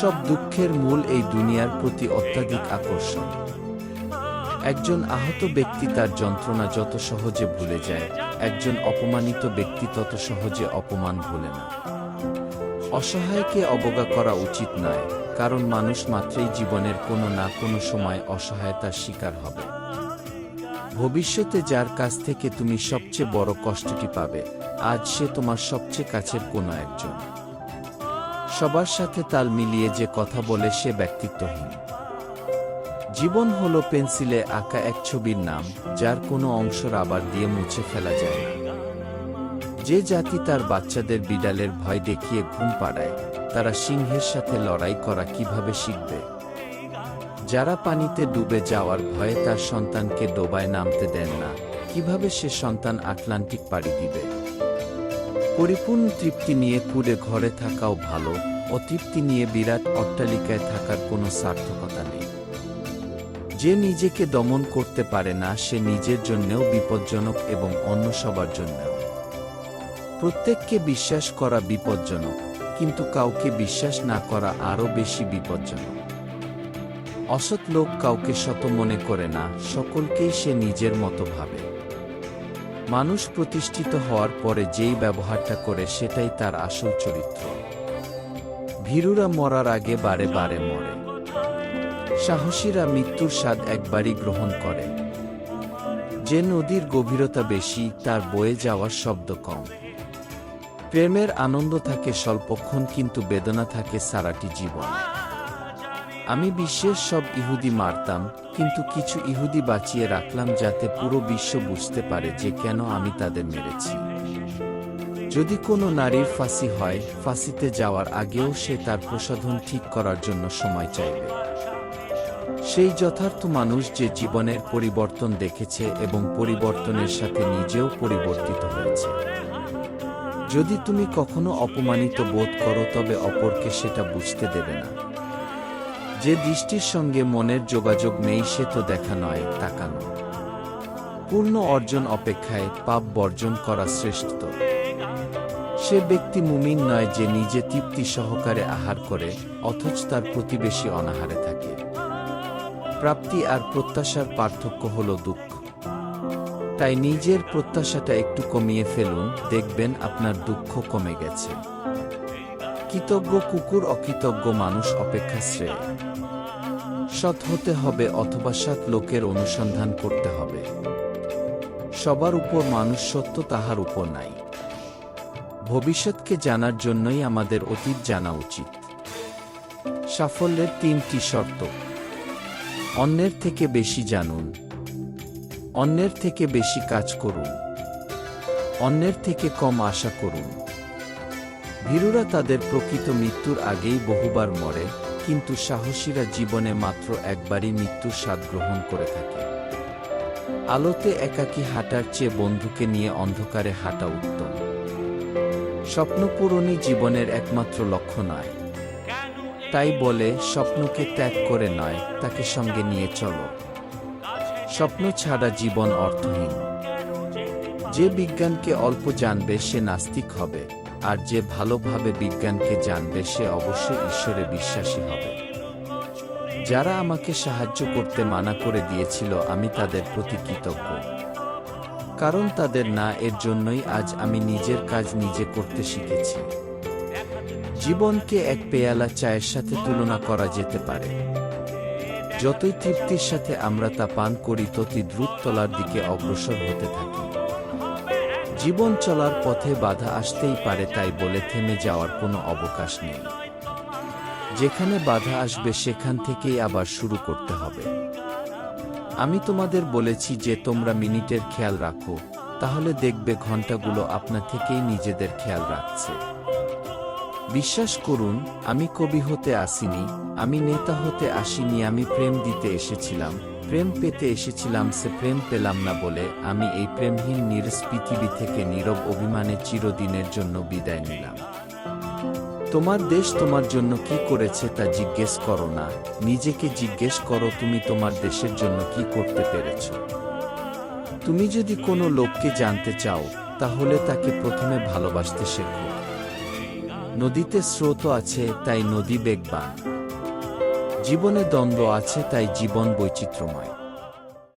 সব দুঃখের মূল এই দুনিয়ার প্রতি অত্যাধিক আকর্ষণ। একজন আহত ব্যক্তি তার যন্ত্রণা যত সহজে ভুলে যায়, একজন অপমানিত ব্যক্তি তত সহজে অপমান ভুলে না। অসহায়কে অবজ্ঞা করা উচিত নয়, কারণ মানুষ মাত্রই জীবনের কোনো না কোনো সময় অসহায়তার শিকার হবে। ভবিষ্যতে যার কাছ থেকে তুমি সবচেয়ে বড় কষ্টটি পাবে, আজ সে তোমার সবচেয়ে কাছের কোনো একজন। সবার সাথে তাল মিলিয়ে যে কথা বলে সে ব্যক্তিত্বহীন। জীবন হলো পেন্সিলে আঁকা এক ছবির নাম, যার কোনো অংশ রাবার দিয়ে মুছে ফেলা যায় না। যে জাতি তার বাচ্চাদের বিড়ালের ভয় দেখিয়ে ঘুম পাড়ায়, তারা সিংহের সাথে লড়াই করা কীভাবে শিখবে? যারা পানিতে ডুবে যাওয়ার ভয়ে তার সন্তানকে ডোবায় নামতে দেন না, কীভাবে সে সন্তান আটলান্টিক পাড়ি দিবে? পরিপূর্ণ তৃপ্তি নিয়ে কুড়ে ঘরে থাকাও ভালো অতৃপ্তি নিয়ে বিরাট অট্টালিকায় থাকার কোনো সার্থকতা নেই। যে নিজেকে দমন করতে পারে না, সে নিজের জন্যেও বিপজ্জনক এবং অন্য সবার জন্যেও। প্রত্যেককে বিশ্বাস করা বিপজ্জনক, কিন্তু কাউকে বিশ্বাস না করা আরও বেশি বিপজ্জনক। অসৎ লোক কাউকে শত মনে করে না, সকলকেই সে নিজের মতো ভাবে। মানুষ প্রতিষ্ঠিত হওয়ার পরে যেই ব্যবহারটা করে, সেটাই তার আসল চরিত্র। ভীরুরা মরার আগে বারে বারে মরে। সাহসীরা মৃত্যুর স্বাদ একবারই গ্রহণ করে। যে নদীর গভীরতা বেশি, তার বয়ে যাওয়ার শব্দ কম। প্রেমের আনন্দ থাকে স্বল্পক্ষণ, কিন্তু বেদনা থাকে সারাটি জীবন। আমি বিশ্বের সব ইহুদি মারতাম, কিন্তু কিছু ইহুদি বাঁচিয়ে রাখলাম যাতে পুরো বিশ্ব বুঝতে পারে যে কেন আমি তাদের মেরেছি। যদি কোনো নারীর ফাঁসি হয়, ফাঁসিতে যাওয়ার আগেও সে তার প্রসাধন ঠিক করার জন্য সময় চাইবে। সেই যথার্থ মানুষ যে জীবনের পরিবর্তন দেখেছে এবং পরিবর্তনের সাথে নিজেও পরিবর্তিত হয়েছে। যদি তুমি কখনো অপমানিত বোধ করো, তবে অপরকে সেটা বুঝতে দেবে না। যে দৃষ্টির সঙ্গে মনের যোগাযোগ নেই, সে তো দেখা নয়, তাকানো। পূর্ণ অর্জন অপেক্ষায় পাপ বর্জন করা শ্রেষ্ঠ সে ব্যক্তি মুমিন নয় যে নিজে তৃপ্তি সহকারে আহার করে, অথচ তার প্রতিবেশী অনাহারে থাকে। প্রাপ্তি আর প্রত্যাশার পার্থক্য হল দুঃখ। তাই নিজের প্রত্যাশাটা একটু কমিয়ে ফেলুন, দেখবেন আপনার দুঃখ কমে গেছে। কৃতজ্ঞ কুকুর, অকৃতজ্ঞ মানুষ অপেক্ষা শ্রেয়। সৎ হতে হবে অথবা সৎ লোকের অনুসন্ধান করতে হবে। সবার উপর মানুষ সত্য, তাহার উপর নাই। ভবিষ্যৎকে জানার জন্যই আমাদের অতীত জানা উচিত। সাফল্যের তিনটি শর্ত। অন্যের থেকে বেশি জানুন। অন্যের থেকে বেশি কাজ করুন। অন্যের থেকে কম আশা করুন। ভীরুরা তাদের প্রকৃত মৃত্যুর আগেই বহুবার মরে, কিন্তু সাহসীরা জীবনে মাত্র একবারই মৃত্যুর স্বাদ গ্রহণ করে থাকে। আলোতে একাকী হাঁটার চেয়ে বন্ধুকে নিয়ে অন্ধকারে হাঁটা উত্তম। স্বপ্ন পূরণই জীবনের একমাত্র লক্ষ্য নয়। তাই বলে, স্বপ্নকে ত্যাগ করে নয়, তাকে সঙ্গে নিয়ে চলো। স্বপ্ন ছাড়া জীবন অর্থহীন। যে বিজ্ঞানকে অল্প জানবে, সে নাস্তিক হবে। আর যে ভালোভাবে বিজ্ঞানকে জানবে, সে অবশ্যই ঈশ্বরে বিশ্বাসী হবে। যারা আমাকে সাহায্য করতে মানা করে দিয়েছিল, আমি তাদের প্রতি কৃতজ্ঞ। কারণ তাদের না এর জন্যই আজ আমি নিজের কাজ নিজে করতে শিখেছি। জীবনকে এক পেয়ালা চায়ের সাথে তুলনা করা যেতে পারে। যতই তৃপ্তির সাথে আমরা তা পান করি, ততই দ্রুত তলার দিকে অগ্রসর হতে থাকি। জীবন চলার পথে বাধা আসতেই পারে, তাই বলে থেমে যাওয়ার কোনো অবকাশ নেই। যেখানে বাধা আসবে, সেখান থেকেই আবার শুরু করতে হবে। আমি তোমাদের বলেছি যে তোমরা মিনিটের খেয়াল রাখো, তাহলে দেখবে ঘন্টাগুলো আপনা থেকেই নিজেদের খেয়াল রাখছে। বিশ্বাস করুন, আমি কবি হতে আসিনি, আমি নেতা হতে আসিনি, আমি প্রেম দিতে এসেছিলাম, প্রেম পেতে এসেছিলাম, সে প্রেম পেলাম না বলে আমি এই প্রেমহীন নিরস পৃথিবী থেকে নীরব অভিমানে চিরদিনের জন্য বিদায় নিলাম। তোমার দেশ তোমার জন্য কি করেছে তা জিজ্ঞেস করো না। নিজেকে জিজ্ঞেস করো তুমি তোমার দেশের জন্য কি করতে পেরেছ। তুমি যদি কোনো লোককে জানতে চাও, তাহলে তাকে প্রথমে ভালোবাসতে শেখো। নদীতে স্রোত আছে, তাই নদী বেগবান। জীবনে দ্বন্দ্ব আছে, তাই জীবন বৈচিত্র্যময়।